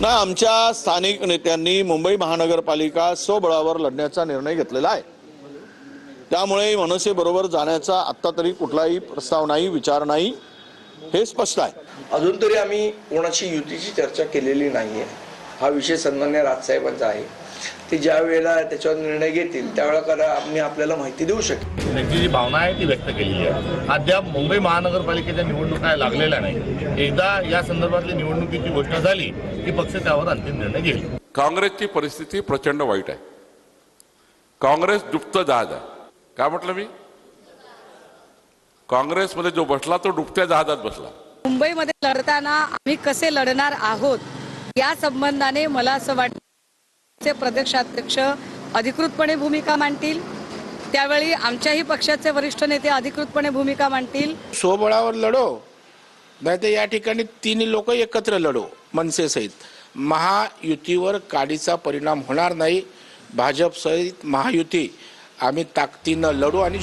ना आमच्या स्थानिक नेत्यांनी मुंबई महानगरपालिका स्वबळावर लढण्याचा निर्णय घेतलेला आहे. त्यामुळे मनसेबरोबर जाण्याचा आत्ता तरी कुठलाही प्रस्ताव नाही विचार नाही हे स्पष्ट आहे. अजून तरी आम्ही कोणाची युतीची चर्चा केलेली नाही आहे हा विषय सन्मान्य राजसाहेबांचा आहे. ते ज्या वेळेला त्याच्यावर निर्णय घेतील त्यावेळेला करा आम्ही आपल्याला माहिती देऊ शकेल त्यांची जी भावना आहे ती व्यक्त केलेली आहे. अद्याप मुंबई महानगरपालिकेच्या निवडणुका लागलेल्या नाही. एकदा या संदर्भातली निवडणुकीची घोषणा झाली की पक्ष त्यावर अंतिम निर्णय घेईल. काँग्रेसची परिस्थिती प्रचंड वाईट आहे. काँग्रेस डुबतं जहाज आहे. काय म्हटलं मी? काँग्रेसमध्ये जो बसला तो डुबत्या जहाजात बसला. मुंबईमध्ये लढताना आम्ही कसे लढणार आहोत? या संबंधाने मला असं वाटतं प्रदेशाध्यक्ष अधिकृतपणे भूमिका मांडतील त्यावेळी आमच्याही पक्षाचे वरिष्ठ नेते अधिकृतपणे भूमिका मांडतील. स्वबळावर लढो नाही तर या ठिकाणी तिन्ही लोक एकत्र लढो मनसेसहित महायुतीवर काडीचा परिणाम होणार नाही. भाजप सहित महायुती आम्ही ताकदीनं लढू आणि